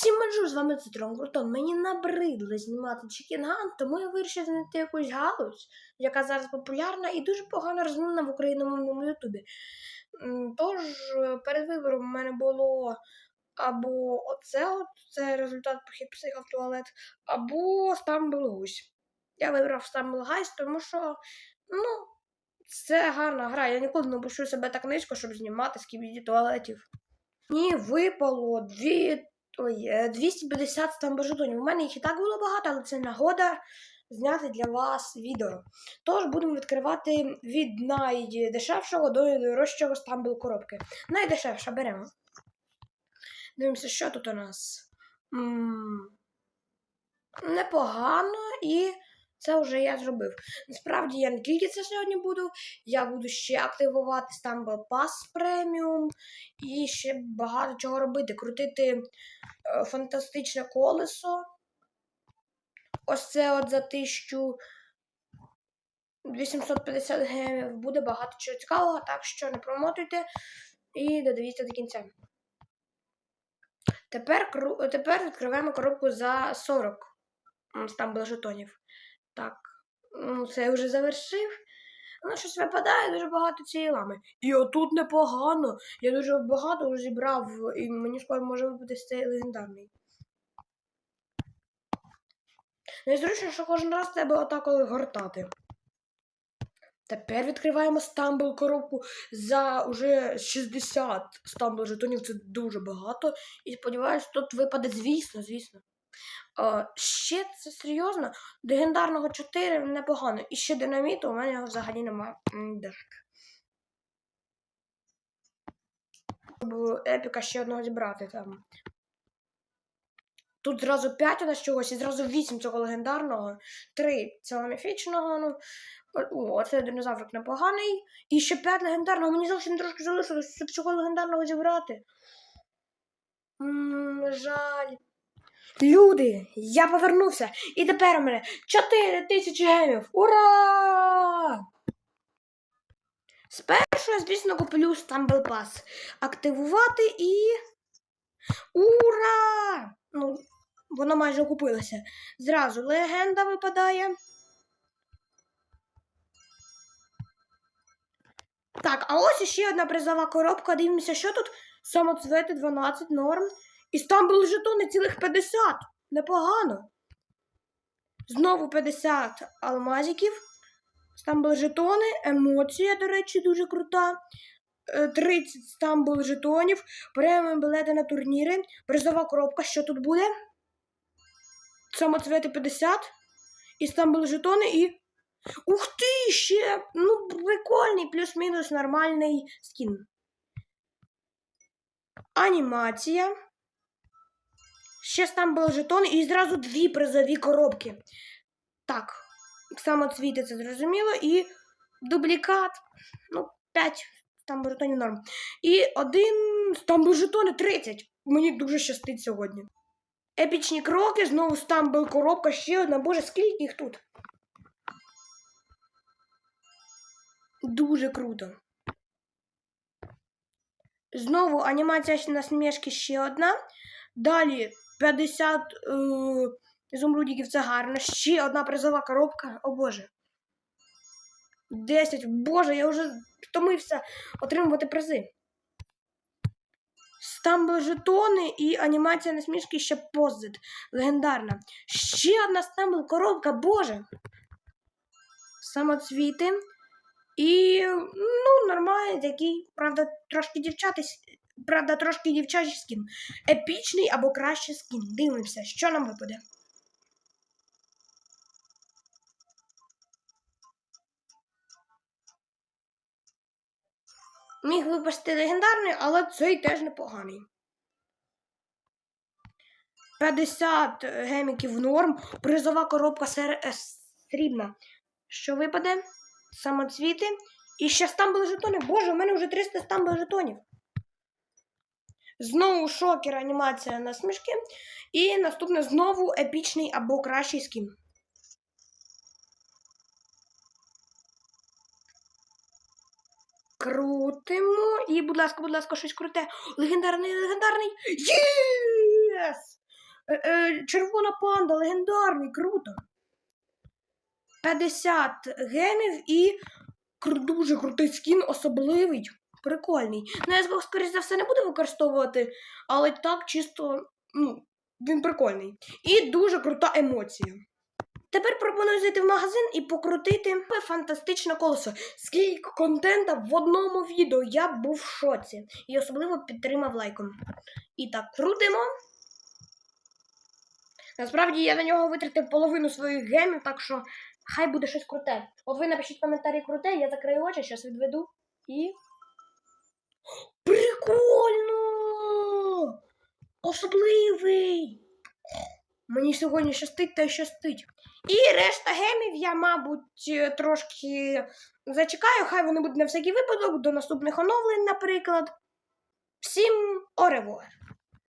Всім менжу, з вами Цитрон Крутон. Мені набридло знімати Чікінган, тому я вирішив знайти якусь галузь, яка зараз популярна і дуже погано розвинена в україномовному Ютубі. Тож е, перед вибором у мене було або оце, от, це результат похід в туалет, або Stumble Гусь. Я вибрав Stumble Guys, тому що, ну, це гарна гра. Я ніколи не опущу себе так низько, щоб знімати з туалетів. Мені випало дві, ой, е, 250 там жетонів. У мене їх і так було багато, але це нагода зняти для вас відео. Тож будемо відкривати від найдешевшого до найдорожчого стамбул коробки. Найдешевша беремо. Дивимося, що тут у нас. м непогано, і це вже я зробив. Насправді я не тільки це сьогодні буду, я буду ще активувати Stumble Pass Premium і ще багато чого робити. Крутити е, фантастичне колесо. Ось це от за 1850 гемів. Буде багато чого цікавого, так що не промотуйте і додивіться до кінця. Тепер, тепер відкриваємо коробку за 40 м, Stumble жетонів. Так, ну це я вже завершив. Ну, щось випадає дуже багато цієї лами. І отут непогано. Я дуже багато зібрав, і мені скоро може випадати цей легендарний. Найзручніше, що кожен раз треба отак гортати. Тепер відкриваємо стамбул коробку за уже 60 стамбул жетонів. Це дуже багато. І сподіваюся, тут випаде, звісно, звісно. Е, ще це серйозно. Легендарного 4 непогано. І ще динаміту у мене його взагалі немає. Епіка ще одного зібрати там. Тут зразу 5 у нас чогось і зразу 8 цього легендарного, 3 цього міфічного. Ну, о, оце динозаврик непоганий. І ще 5 легендарного. Мені зовсім трошки залишилось, щоб цього легендарного зібрати. М, жаль. Люди, я повернувся. І тепер у мене 4 тисячі гемів. Ура! Спершу я, звісно, куплю Stumble Pass. Активувати і. Ура! Ну, воно майже окупилося. Зразу легенда випадає. Так, а ось іще одна призова коробка. Дивимося, що тут? Самоцвети 12 норм. І стамбул жетони цілих 50. Непогано. Знову 50 алмазиків. Стамбул жетони. Емоція, до речі, дуже крута. Е, 30 стамбул жетонів. Преміум білети на турніри. Призова коробка. Що тут буде? Самоцвети 50. І стамбул жетони і. Ух ти! Ще! Ну, прикольний, плюс-мінус нормальний скін. Анімація. Ще там були жетони і зразу дві призові коробки. Так, самоцвіти це зрозуміло. І дублікат. Ну, 5 там жетонів норм. І один там жетони 30. Мені дуже щастить сьогодні. Епічні кроки, знову стамбл коробка, ще одна. Боже, скільки їх тут? Дуже круто. Знову анімація насмішки ще одна. Далі 50 е, ізумрудиків це гарно. Ще одна призова коробка. О Боже. 10. Боже, я вже втомився отримувати призи. Стамбл жетони і анімація насмішки ще позит. Легендарна. Ще одна стамбл коробка, боже. Самоцвіти. І, ну, нормальний такий, правда, трошки дівчатись, правда, трошки дівчачий скін. Епічний або кращий скін. Дивимося, що нам випаде. Міг випасти легендарний, але цей теж непоганий. 50 геміків норм, призова коробка сер... е, срібна. Що випаде? Самоцвіти. І ще стамбул жетони. Боже, у мене вже 300 стамбул жетонів. Знову шокер анімація на смішки. І наступне знову епічний або кращий скін. Крутимо. І, будь ласка, будь ласка, щось круте. Легендарний, легендарний. Єс! Е, е, червона панда, легендарний, круто. 50 гемів і дуже крутий скін, особливий. Прикольний. Ну, я Xbox, скоріш за все, не буду використовувати, але так чисто, ну, він прикольний. І дуже крута емоція. Тепер пропоную зайти в магазин і покрутити фантастичне колесо. Скільки контента в одному відео. Я був в шоці. І особливо підтримав лайком. І так, крутимо. Насправді я на нього витратив половину своїх гемів, так що хай буде щось круте. От ви напишіть в коментарі круте, я закрию очі, зараз відведу і. Прикольно! Особливий! Мені сьогодні щастить та щастить. І решта гемів я, мабуть, е, трошки зачекаю, хай вони будуть на всякий випадок, до наступних оновлень, наприклад. Всім оревуар!